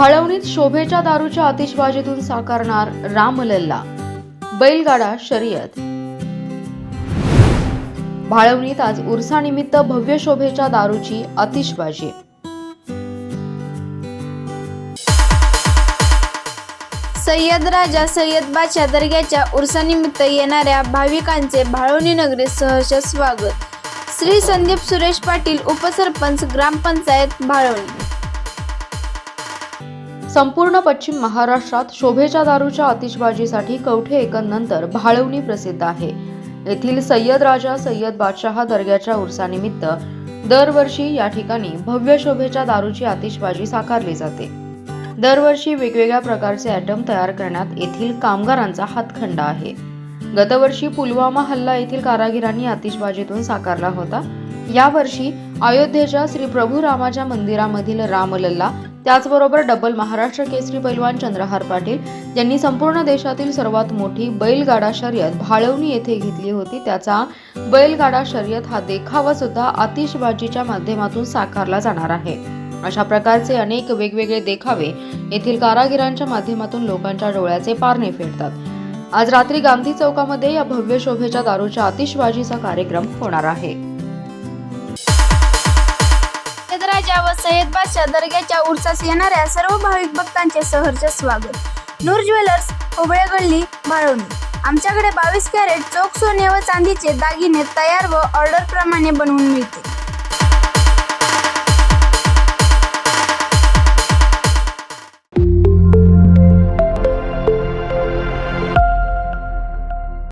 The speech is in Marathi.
भाळवणीत शोभेच्या दारूच्या आतिषबाजीतून साकारणार रामलल्ला बैलगाडा शर्यत. भाळवणीत आज उरसानिमित्त भव्य शोभेच्या दारूची आतिषबाजी. सय्यद राजा सय्यदबाच्या दर्ग्याच्या उर्सानिमित्त येणाऱ्या भाविकांचे भाळवणी नगरीत सहर्ष स्वागत. श्री संदीप सुरेश पाटील उपसरपंच ग्रामपंचायत भाळवणी. संपूर्ण पश्चिम महाराष्ट्रात शोभेच्या दारूच्या आतिषबाजीसाठी कवठे एकंदनंतर भाळवणी प्रसिद्ध आहे. येथील सय्यद राजा सय्यद बादशाह दर्ग्याच्या उर्सानिमित्त दरवर्षी या ठिकाणी भव्य शोभेच्या दारूची आतिषबाजी साकारली जाते. दरवर्षी वेगवेगळ्या प्रकारचे ॲटम तयार करण्यात येथील कामगारांचा हातखंडा आहे. गतवर्षी पुलवामा हल्ला येथील कारागिरांनी आतिषबाजीतून साकारला होता. यावर्षी अयोध्येच्या श्री प्रभू रामाच्या मंदिरामधील रामलल्ला त्याचबरोबर डबल महाराष्ट्र केसरी पैलवान चंद्रहार पाटील यांनी संपूर्ण देशातील सर्वात मोठी बैलगाडा शर्यत भाळवणी येथे घेतली होती. त्याचा बैलगाडा शर्यत हा देखावा सुद्धा आतिषबाजीच्या माध्यमातून साकारला जाणार आहे. अशा प्रकारचे अनेक वेगवेगळे देखावे येथील कारागिरांच्या माध्यमातून लोकांच्या डोळ्याचे पारणे फेडतात. आज रात्री गांधी चौकामध्ये या भव्य शोभेच्या दारूच्या आतिषबाजीचा कार्यक्रम होणार आहे. सय्यद राजा व सय्यद बादशाह दर्ग्याच्या उरसास येणाऱ्या सर्व भाविक भक्तांचे सहर्ष स्वागत. नूर ज्वेलर्स होबळे गल्ली भाळवणी. आमच्याकडे बावीस कॅरेट चोख सोने व चांदीचे दागिने तयार व ऑर्डर प्रमाणे बनवून मिळते.